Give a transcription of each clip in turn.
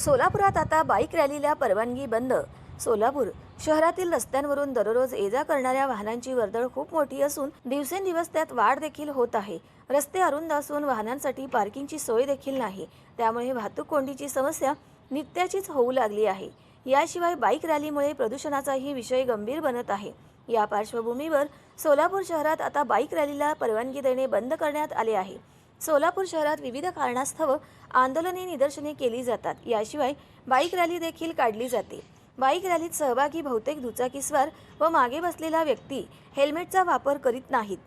सोलापुरात आता बाईक रॅलीला परवानगी बंद. सोलापूर शहरातील रस्त्यांवरून दररोज ये जा करणाऱ्या वाहनांची वर्दळ खूप मोठी असून दिवसेंदिवस त्यात वाढ देखील होत आहे. रस्ते अरुंद असून वाहनांसाठी पार्किंगची सोय देखील नाही. त्यामुळे वाहतूक कोंडीची समस्या नित्याचीच होऊ लागली आहे. याशिवाय बाईक रॅलीमुळे प्रदूषणाचाही विषय गंभीर बनत आहे. या पार्श्वभूमीवर सोलापूर शहरात आता बाईक रॅलीला परवानगी देणे बंद करण्यात आले आहे. सोलापूर शहरात विविध कारणास्तव आंदोलने निदर्शने केली जातात. याशिवाय बाईक रॅली देखील काढली जाते. बाईक रॅलीत सहभागी बहुतेक दुचाकीस्वार व मागे बसलेला व्यक्ती हेल्मेटचा वापर करीत नाहीत.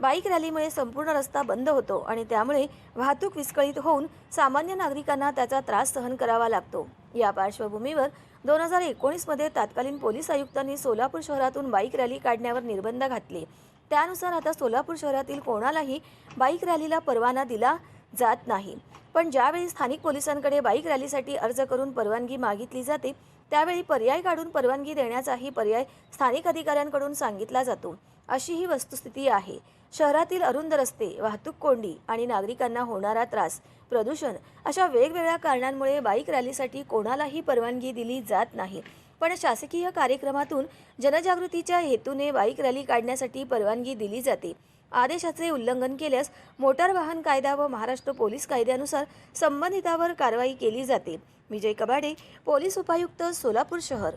बाईक रॅलीमुळे संपूर्ण रस्ता बंद होतो आणि त्यामुळे वाहतूक विस्कळीत होऊन सामान्य नागरिकांना त्याचा त्रास सहन करावा लागतो. या पार्श्वभूमीवर दोन हजार एकोणीसमध्ये तत्कालीन पोलीस आयुक्तांनी सोलापूर शहरातून बाईक रॅली काढण्यावर निर्बंध घातले. त्यानुसार आता सोलापूर शहरातील कोणालाही बाईक रॅलीला परवाना दिला जात नाही. पण ज्यावेळी स्थानिक पोलिसांकडे बाईक रॅलीसाठी अर्ज करून परवानगी मागितली जाते त्यावेळी पर्याय काढून परवानगी देण्याचाही पर्याय स्थानिक अधिकाऱ्यांकडून सांगितला जातो. अशी ही वस्तुस्थिती आहे. शहरातील अरुंद रस्ते वाहतूक कोंडी आणि नागरिकांना होणारा त्रास प्रदूषण अशा वेगवेगळ्या कारणांमुळे बाईक रॅलीसाठी कोणालाही परवानगी दिली जात नाही. पण शासकीय कार्यक्रमातून जनजागृतीच्या हेतूने बाईक रॅली काढण्यासाठी परवानगी दिली जाते. आदेशाचे उल्लंघन केल्यास मोटार वाहन कायदा व महाराष्ट्र पोलीस कायद्यानुसार संबंधितावर कारवाई केली जाते. विजय कबाडे पोलीस उपायुक्त सोलापूर शहर.